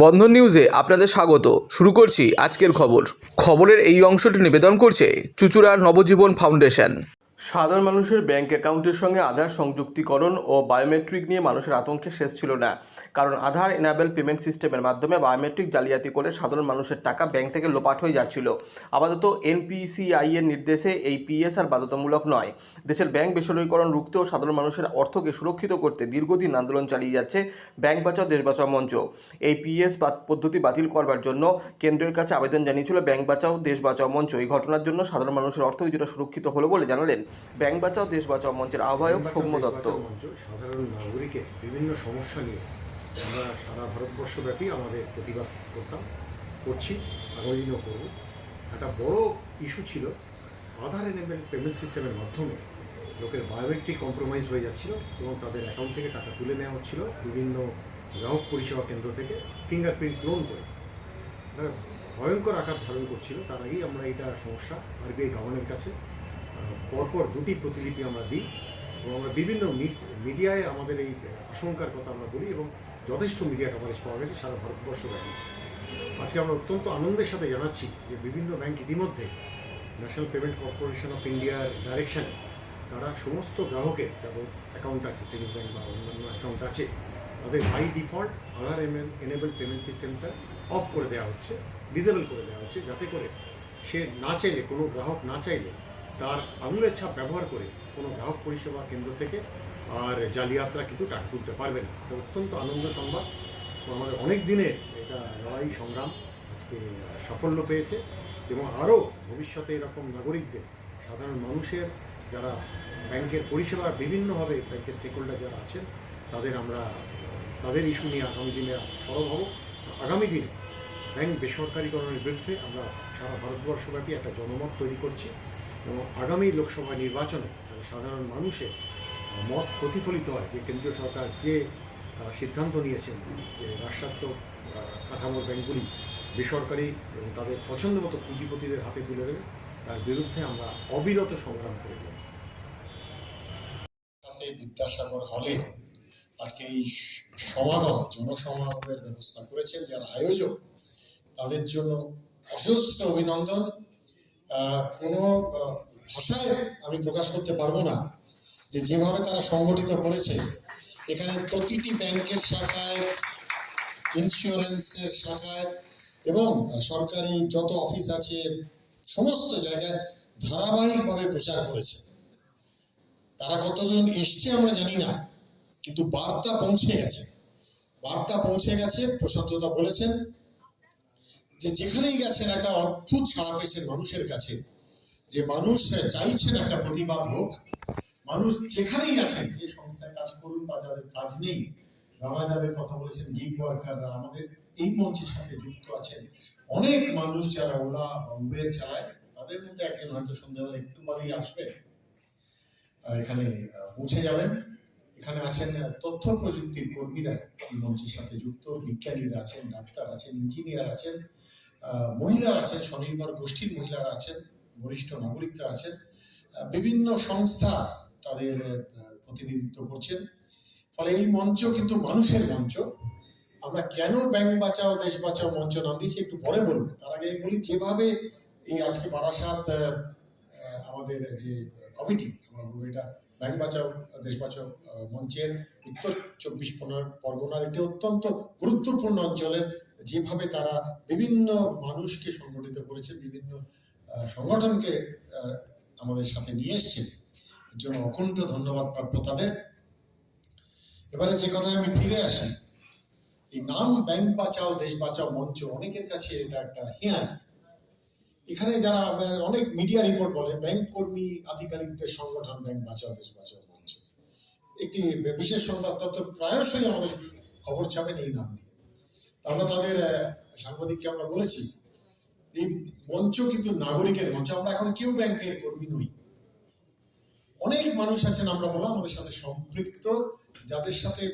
বন্ধন নিউজে আপনাদের স্বাগত। শুরু করছি আজকের খবর। খবরের এই অংশটি নিবেদন করছে চুচুড়ার নবজীবন ফাউন্ডেশন। সাধারণ মানুষের ব্যাংক অ্যাকাউন্টের সঙ্গে আধার সংযুক্তিকরণ ও বায়োমেট্রিক নিয়ে মানুষের আতঙ্কে শেষ ছিল না। কারণ আধার এনাবেল পেমেন্ট সিস্টেমের মাধ্যমে বায়োমেট্রিক জালিয়াতি করে সাধারণ মানুষের টাকা ব্যাংক থেকে লোপাট হয়ে যাচ্ছিল। আপাতত এনপিসিআই এর নির্দেশে এই পিএসআর বাধ্যতামূলক নয়। দেশের ব্যাংক বেসরকারীকরণ রুখতে ও সাধারণ মানুষের অর্থকে সুরক্ষিত করতে দীর্ঘদিন আন্দোলন চালিয়ে যাচ্ছে ব্যাংক বাঁচাও, দেশ বাঁচাও মঞ্চ। এই পিএস পদ্ধতি বাতিল করবার জন্য কেন্দ্রের কাছে আবেদন জানিয়েছিল ব্যাংক বাঁচাও, দেশ বাঁচাও মঞ্চ। এই ঘটনার জন্য সাধারণ মানুষের অর্থ কিছুটা সুরক্ষিত হলো বলে জানালেন ব্যাংক বাঁচাও, দেশ বাঁচাও মঞ্চের আহ্বায়ক সৌম্য দত্ত। সাধারণ নাগরিকের বিভিন্ন সমস্যা নিয়ে আমরা সারা ভারতবর্ষব্যাপী আমাদের প্রতিবাদ করতাম করছি আগামী দিনও করব। একটা বড় ইস্যু ছিল, আধার এনেবেল পেমেন্ট সিস্টেমের মাধ্যমে লোকের বায়োমেট্রিক কম্প্রোমাইজ হয়ে যাচ্ছিল এবং তাদের অ্যাকাউন্ট থেকে টাকা তুলে নেওয়া হচ্ছিল বিভিন্ন গ্রাহক পরিষেবা কেন্দ্র থেকে ফিঙ্গারপ্রিন্ট ক্লোন করে। ভয়ঙ্কর আকার ধারণ করছিল। তার আগেই আমরা এটা সমস্যা আরবিআই গভর্নমেন্টের কাছে পরপর দুটি প্রতিলিপি আমরা দিই এবং আমরা বিভিন্ন মিড- মিডিয়ায় আমাদের এই আশঙ্কার কথা আমরা বলি এবং যথেষ্ট মিডিয়া কভারেজ পাওয়া গেছে সারা ভারতবর্ষব্যাপী আজকে আমরা অত্যন্ত আনন্দের সাথে জানাচ্ছি যে বিভিন্ন ব্যাংক ইতিমধ্যে ন্যাশনাল পেমেন্ট কর্পোরেশন অফ ইন্ডিয়ার ডাইরেকশনে তারা সমস্ত গ্রাহকের, যাদের অ্যাকাউন্ট আছে সেভিংস ব্যাংক বা অন্যান্য অ্যাকাউন্ট আছে, তাদের by default Aadhaar enable payment সিস্টেমটা অফ করে দেওয়া হচ্ছে ডিসেবল করে দেওয়া হচ্ছে, যাতে করে সে না চাইলে, কোনো গ্রাহক না চাইলে তার আঙুলের ছাপ ব্যবহার করে কোনো গ্রাহক পরিষেবা কেন্দ্র থেকে আর জালিয়াতরা কিন্তু টাকা তুলতে পারবে না। এটা অত্যন্ত আনন্দ সংবাদ। আমাদের অনেক দিনের এটা লড়াই সংগ্রাম আজকে সাফল্য পেয়েছে এবং আরও ভবিষ্যতে এরকম নাগরিকদের, সাধারণ মানুষের যারা ব্যাংকের পরিষেবা বিভিন্নভাবে ব্যাংকের স্টেক হোল্ডার যারা আছেন, তাদের আমরা, তাদের ইস্যু নিয়ে আগামী দিনে সরব হব। আগামী দিনে ব্যাংক বেসরকারীকরণের বিরুদ্ধে আমরা সারা ভারতবর্ষব্যাপী একটা জনমত তৈরি করছি এবং আগামী লোকসভা নির্বাচনে সাধারণ মানুষের মত প্রতিফলিত হয় যে কেন্দ্রীয় সরকার যে সিদ্ধান্ত নিয়েছেন যে রাষ্ট্রায়ত্ত কাঠামোর ব্যাংকগুলি বেসরকারি এবং তাদের পছন্দ মতো পুঁজিপতিদের হাতে তুলে দেবে, তার বিরুদ্ধে আমরা অবিরত সংগ্রাম করে যাব বিদ্যাসাগর হলে আজকে এই সমাগম, জনসমাগমের ব্যবস্থা করেছেন, যারা আয়োজক তাদের জন্য অজস্র অভিনন্দন। কোনো ভাষায় আমি প্রকাশ করতে পারব না। যে যেভাবে তারা সংগঠিত করেছে, এখানে প্রতিটি ব্যাংকের শাখায় ইন্স্যুরেন্সের শাখায় এবং সরকারি যত অফিস আছে, সমস্ত জায়গায় ধারাবাহিকভাবে প্রচার করেছে। তারা কতজন এসছে আমরা জানি না, কিন্তু বার্তা পৌঁছে গেছে। বার্তা পৌঁছে গেছে প্রশান্তদা বলেছেন যে যেখানেই গেছেন, একটা অদ্ভুত ছাড়া পেয়েছেন মানুষের কাছে, যে মানুষ চাইছেন একটা প্রতিবাদ হোক মানুষ যেখানেই আছেন, যে সংস্থায় কাজ করুন বা যাদের কাজ নেই রামা যাদের কথা বলেছেন গিগ ওয়ার্কাররা আমাদের এই মঞ্চের সাথে যুক্ত আছেন। অনেক মানুষ যারা ওলা উবের চালায়, তাদের মধ্যে একজন হয়তো সন্ধ্যাবেলা একটু বাদেই আসবেন। এখানে পৌঁছে যাবেন। এখানে আছেন তথ্য প্রযুক্তির কর্মীরা এই মঞ্চের সাথে যুক্ত। বিজ্ঞানীরা আছেন, ডাক্তার আছেন ইঞ্জিনিয়ার আছেন মহিলারা আছেন, স্বনির্ভর গোষ্ঠীর মহিলারা আছেন বরিষ্ঠ নাগরিকরা আছেন। বিভিন্ন সংস্থা তাদের প্রতিনিধিত্ব করছেন। ফলে এই মঞ্চ কিন্তু মানুষের মঞ্চ। আমরা কেন ব্যাংক বাঁচাও, দেশ বাঁচাও মঞ্চ নাম দিয়েছি একটু পরে বলব। তার আগে বলি, যেভাবে এই আজকে বারাসাত আমাদের যে কমিটি বলব এটা ব্যাংক বাঁচাও, দেশ বাঁচাও মঞ্চের উত্তর চব্বিশ পরগনার একটি অত্যন্ত গুরুত্বপূর্ণ অঞ্চলের যেভাবে তারা বিভিন্ন মানুষকে সংগঠিত করেছে, বিভিন্ন সংগঠনকে আমাদের সাথে নিয়ে এসছেন। এর জন্য অকুণ্ঠ ধন্যবাদ প্রাপ্য তাদের। এবারে যে কথায় আমি ফিরে আসি, এই নাম ব্যাংক বাঁচাও, দেশ বাঁচাও মঞ্চ অনেকের কাছে এটা একটা হেয়ানি এখানে যারা, অনেক মিডিয়া রিপোর্ট বলে ব্যাংক কর্মী আধিকারিকদের সংগঠন ব্যাংক বাঁচাও, দেশ বাঁচাও মঞ্চ। একটি বিশেষ সংবাদপত্র প্রায়শই আমাদের খবর ছাপেন এই নাম দিয়ে আমরা তাদের সাংবাদিককে আমরা বলেছি, এই মঞ্চ কিন্তু নাগরিকের মঞ্চ। আমরা এখন কেউ ব্যাংকের কর্মী নই। অনেক মানুষ আছেন, আমরা বলা আমাদের সাথে সম্পৃক্ত, যাদের সাথে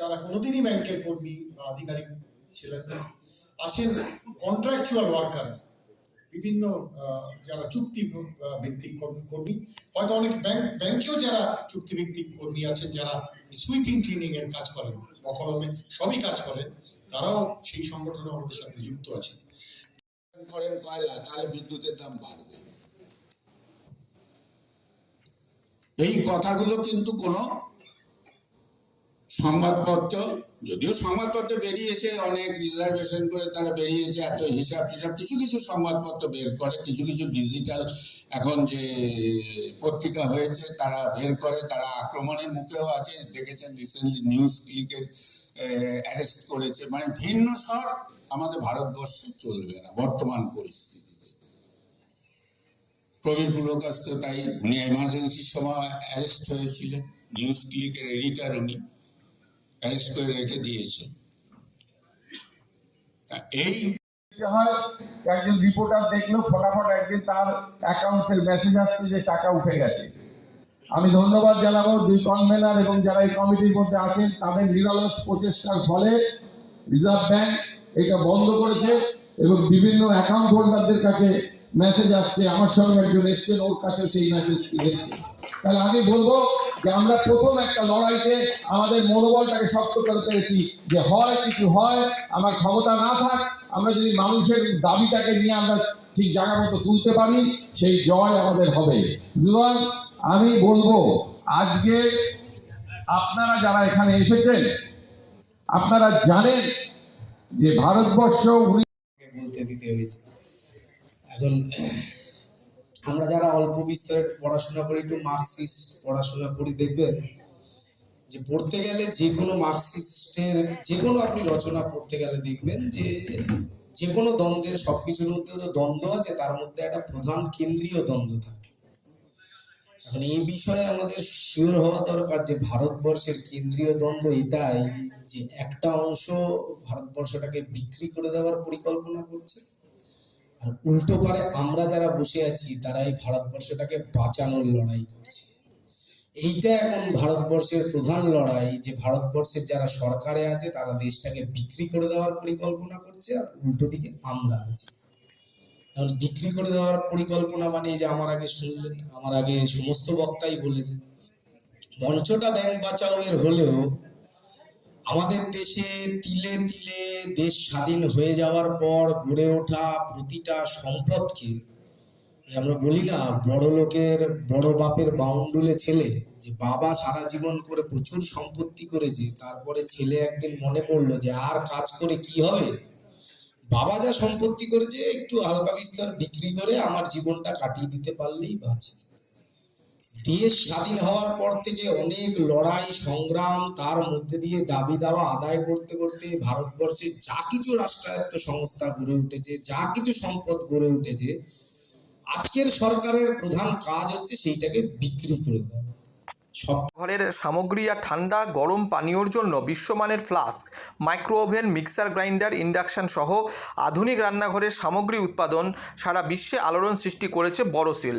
তারা কোনোদিনই ব্যাংকের কর্মী বা আধিকারিক ছিলেন না। আছেন কন্ট্রাকচুয়াল ওয়ার্কার বিভিন্ন যারা চুক্তি ভিত্তিক কর্মী হয়তো অনেক ব্যাংক ব্যাংকেও যারা চুক্তিভিত্তিক কর্মী আছেন, যারা সুইপিং ক্লিনিং এর কাজ করেন বকলমে সবই কাজ করেন, তারাও সেই সংগঠনে আমাদের সাথে যুক্ত আছে করেন কয়লা, তাহলে বিদ্যুতের দাম বাড়বে। এই কথাগুলো কিন্তু কোনো সংবাদপত্র, যদিও সংবাদপত্র বেরিয়েছে, অনেক রিজার্ভেশন করে তারা বেরিয়েছে, এত হিসাব ফিসাব কিছু কিছু সংবাদপত্র বের করে, কিছু কিছু ডিজিটাল এখন যে পত্রিকা হয়েছে, তারা বের করে, তারা আক্রমণের মুখেও আছে, দেখেছেন রিসেন্টলি নিউজ ক্লিকের অ্যারেস্ট করেছে মানে ভিন্ন স্বর আমাদের ভারতবর্ষে চলবে না, বর্তমান পরিস্থিতিতে প্রবীর পুরকাশ তো তাই উনি এমার্জেন্সির সময় অ্যারেস্ট হয়েছিলেন। নিউজ ক্লিকের এডিটার উনি অ্যারেস্ট করে রেখে দিয়েছে তা এই হয়, একজন রিপোর্টার দেখল, ফটাফট একদিন তার অ্যাকাউন্টের মেসেজ আসছে যে টাকা উঠে গেছে। আমি ধন্যবাদ জানাব দুই কনভেনার এবং যারা এই কমিটির মধ্যে আছেন, তাদের নিরলস প্রচেষ্টার ফলে রিজার্ভ ব্যাংক এটা বন্ধ করেছে এবং বিভিন্ন অ্যাকাউন্ট হোল্ডারদের কাছে মেসেজ আসছে, আমার সঙ্গে একজন এসছেন, ওর কাছেও সেই মেসেজ এসছে। তাহলে আমি বলব যে আমরা প্রথম একটা লড়াইতে আমাদের মনোবলটাকে শক্ত করে পেরেছি যে হয় কিছু হয়, আমার ক্ষমতা না থাক, আমরা যদি মানুষের দাবিটাকে নিয়ে আমরা ঠিক জায়গা মতো তুলতে পারি, সেই জয় আমাদের হবে। সুতরাং আমি বলব, আজকে আপনারা যারা এখানে এসেছেন, আপনারা জানেন যে ভারতবর্ষ বলতে দিতে হয়েছে। এখন আমরা যারা অল্প বিস্তর পড়াশোনা করি, একটু মার্কসিস্ট পড়াশোনা করি, দেখবেন যে পড়তে গেলে যে কোনো মার্কসিস্টের যে কোনো আপনি রচনা পড়তে গেলে দেখবেন যে যে কোনো দ্বন্দ্বের সব কিছুর মধ্যে তো দ্বন্দ্ব আছে, তার মধ্যে একটা প্রধান কেন্দ্রীয় দ্বন্দ্ব থাকে। এখন এই বিষয়ে আমাদের শিওর হওয়া দরকার যে ভারতবর্ষের কেন্দ্রীয় দ্বন্দ্ব এটাই যে একটা অংশ ভারতবর্ষটাকে বিক্রি করে দেওয়ার পরিকল্পনা করছে। আর উল্টো পারে আমরা যারা বসে আছি, তারা এই ভারতবর্ষটাকে বাঁচানোর লড়াই করছে। এইটা এখন ভারতবর্ষের প্রধান লড়াই, যে ভারতবর্ষের যারা সরকারে আছে, তারা দেশটাকে বিক্রি করে দেওয়ার পরিকল্পনা করছে, আর উল্টো দিকে আমরা আছি। এখন বিক্রি করে দেওয়ার পরিকল্পনা মানে যে আমার আগে শুনলেন, আমার আগে সমস্ত বক্তাই বলেছেন, মঞ্চটা ব্যাংক বাঁচাও এর হলেও আমাদের দেশে তিলে তিলে দেশ স্বাধীন হয়ে যাওয়ার পর গড়ে ওঠা প্রতিটা সম্পদকে, আমরা বলি না, বড় লোকের, বড় বাপের বাউন্ডুলে ছেলে, যে বাবা সারা জীবন করে প্রচুর সম্পত্তি করেছে, তারপরে ছেলে একদিন মনে করল যে আর কাজ করে কি হবে? বাবা যা সম্পত্তি করেছে, একটু হালকা বিস্তর বিক্রি করে আমার জীবনটা কাটিয়ে দিতে পারলেই বাঁচি। দেশ স্বাধীন হওয়ার পর থেকে অনেক লড়াই, সংগ্রাম, তার মধ্যে দিয়ে দাবি দাওয়া আদায় করতে করতে ভারতবর্ষে যা কিছু রাষ্ট্রায়ত্ত সংস্থা গড়ে উঠেছে, যা কিছু সম্পদ গড়ে উঠেছে, আজকের সরকারের প্রধান কাজ হচ্ছে সেইটাকে বিক্রি করে দেওয়া। ঘরের সামগ্রী আর ঠান্ডা, গরম পানীয়র জন্য বিশ্বমানের flask micro oven mixer grinder, induction সহ আধুনিক রান্নাঘরের সামগ্রী উৎপাদন সারা বিশ্বে আলোড়ন সৃষ্টি করেছে বড়সিল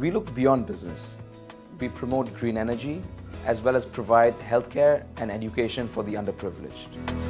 We look beyond business. We promote green energy as well as provide healthcare and education for the underprivileged.